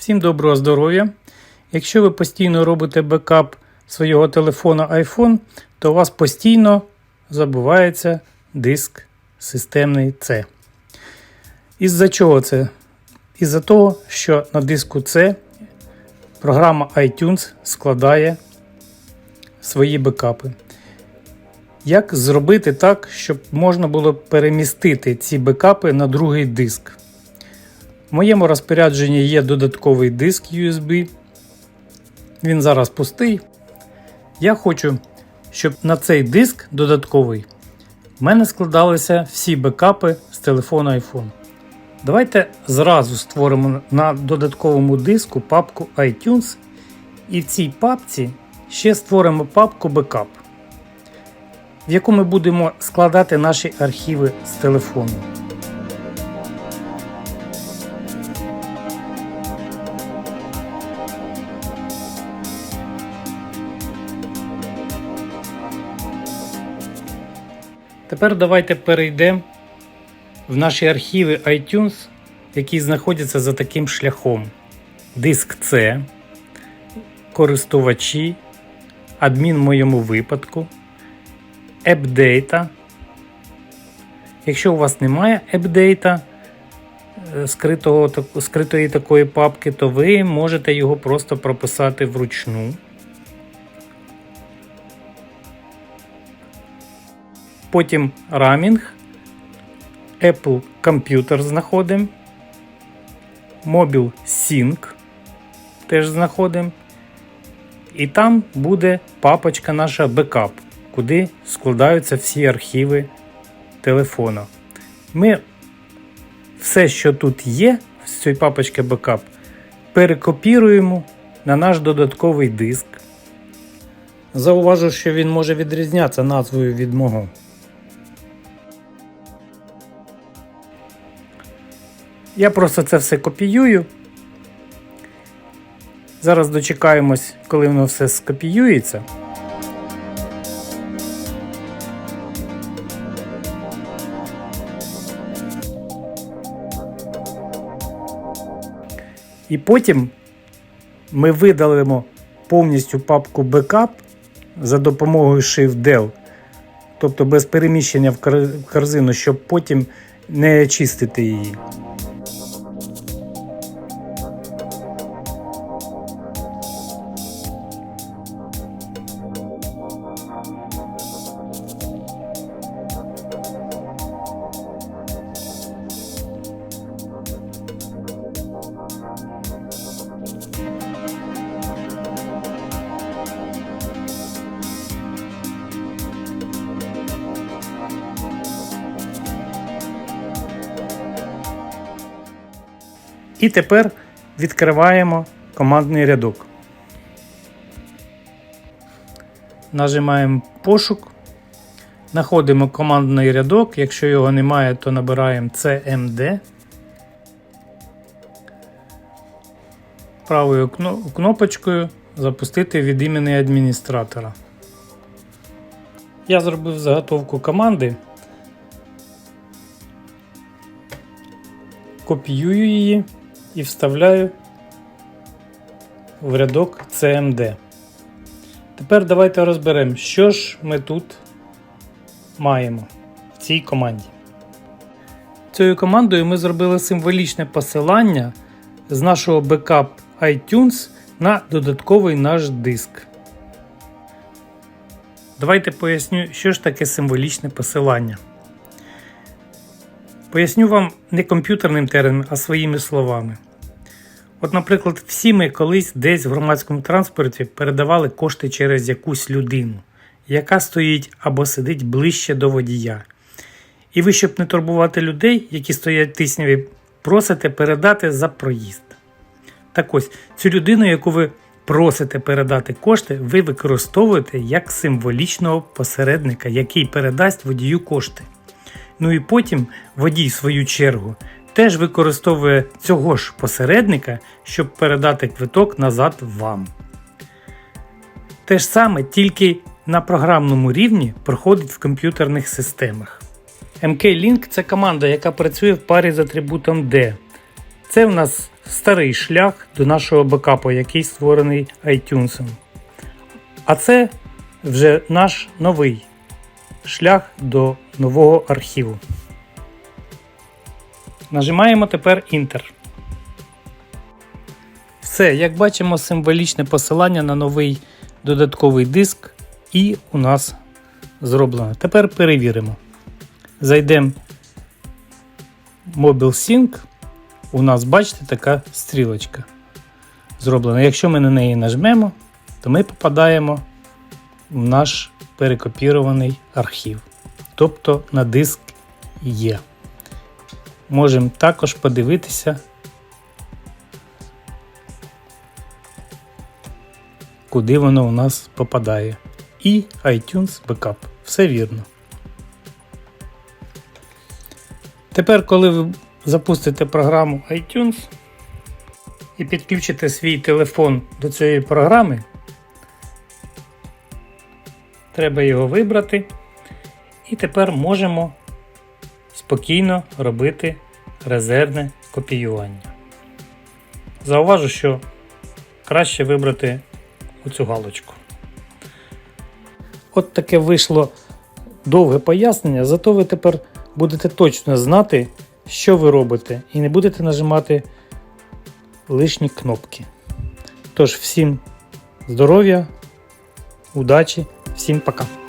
Всім доброго здоров'я! Якщо ви постійно робите бекап свого телефона iPhone, то у вас постійно забувається диск системний C. Із-за чого це? Із-за того, що на диску C програма iTunes складає свої бекапи. Як зробити так, щоб можна було перемістити ці бекапи на другий диск? В моєму розпорядженні є додатковий диск USB. Він зараз пустий. Я хочу, щоб на цей диск додатковий в мене складалися всі бекапи з телефону iPhone. Давайте зразу створимо на додатковому диску папку iTunes. І в цій папці ще створимо папку Backup, в яку ми будемо складати наші архіви з телефону. Тепер давайте перейдемо в наші архіви iTunes, які знаходяться за таким шляхом: диск C, користувачі, адмін в моєму випадку, AppData. Якщо у вас немає AppData, е, скритого, скритої такої папки, то ви можете його просто прописати вручну. Потім рамінг, Apple Computer знаходимо, Mobile Sync теж знаходимо. І там буде папочка наша Backup, куди складаються всі архіви телефона. Ми все, що тут є, з цієї папочки Backup, перекопіруємо на наш додатковий диск. Зауважу, що він може відрізнятися назвою від мого. Я просто це все копіюю. Зараз дочекаємось, коли воно все скопіюється. І потім ми видалимо повністю папку Backup за допомогою Shift-Del, тобто без переміщення в корзину, щоб потім не чистити її. І тепер відкриваємо командний рядок. Нажимаємо пошук. Знаходимо командний рядок. Якщо його немає, то набираємо CMD. Правою кнопочкою запустити від імені адміністратора. Я зробив заготовку команди. Копіюю її і вставляю в рядок CMD. Тепер давайте розберемо, що ж ми тут маємо в цій команді. Цією командою ми зробили символічне посилання з нашого backup iTunes на додатковий наш диск. Давайте поясню, що ж таке символічне посилання. Поясню вам не комп'ютерним терміном, а своїми словами. От, наприклад, всі ми колись десь в громадському транспорті передавали кошти через якусь людину, яка стоїть або сидить ближче до водія. І ви, щоб не турбувати людей, які стоять тисняві, просите передати за проїзд. Так ось, цю людину, яку ви просите передати кошти, ви використовуєте як символічного посередника, який передасть водію кошти. Ну і потім водій, в свою чергу, теж використовує цього ж посередника, щоб передати квиток назад вам. Те ж саме, тільки на програмному рівні проходить в комп'ютерних системах. MK-Link це команда, яка працює в парі з атрибутом D. Це в нас старий шлях до нашого бекапу, який створений iTunes. А це вже наш новий шлях до нового архіву. Нажимаємо тепер Enter. Все, як бачимо, символічне посилання на новий додатковий диск і у нас зроблено. Тепер перевіримо. Зайдемо в MobileSync. У нас, бачите, така стрілочка зроблена. Якщо ми на неї нажмемо, то ми попадаємо в наш перекопірований архів. Тобто на диск є. Можемо також подивитися, куди воно у нас попадає. І iTunes Backup. Все вірно. Тепер, коли ви запустите програму iTunes і підключите свій телефон до цієї програми, треба його вибрати. І тепер можемо спокійно робити резервне копіювання. Зауважу, що краще вибрати оцю галочку. От таке вийшло довге пояснення, зато ви тепер будете точно знати, що ви робите, і не будете нажимати лишні кнопки. Тож, всім здоров'я, удачі, всім пока!